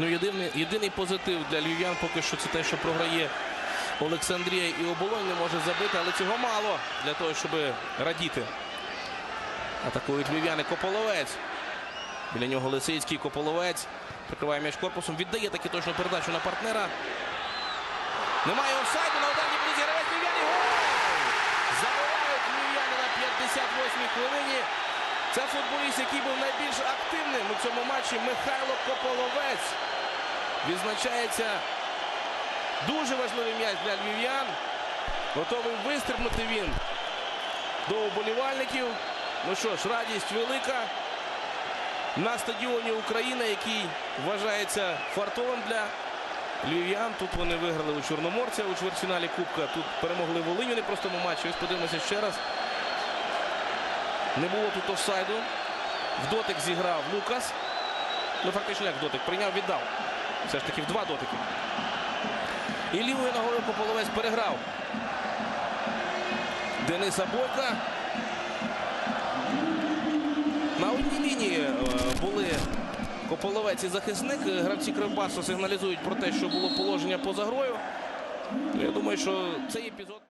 Ну, єдиний, єдиний позитив для львів'ян поки що це те, що програє Олександрія і оболонь не може забити, але цього мало для того, щоб радіти. Атакують львів'яни Кополовець. Біля нього Лисицький Кополовець. Прикриває м'яч корпусом. Віддає таки точну передачу на партнера. Немає офсайду на ударній позиції. Гравець львів'яни. Забивають львів'яни на 58-й хвилині. Це футболіст, який був найбільш активним у цьому матчі. Михайло Кополовець. Відзначається дуже важливий м'яч для львів'ян. Готовий вистрибнути він до уболівальників. Ну що ж, радість велика. На стадіоні Україна, який вважається фартовим для львів'ян. Тут вони виграли у Чорноморця у чвертьфіналі Кубка. Тут перемогли Волиню непростому матчі. Ось подивимося ще раз. Не було тут офсайду. В дотик зіграв Лукас. Ну, фактично, як в дотик. Прийняв, віддав. Все ж таки в два дотики. І лівою ногою Кополовець переграв. Дениса Бойка. На одній лінії е, були Кополовець і захисник. Гравці Кривбасу сигналізують про те, що було положення поза грою. Я думаю, що цей епізод.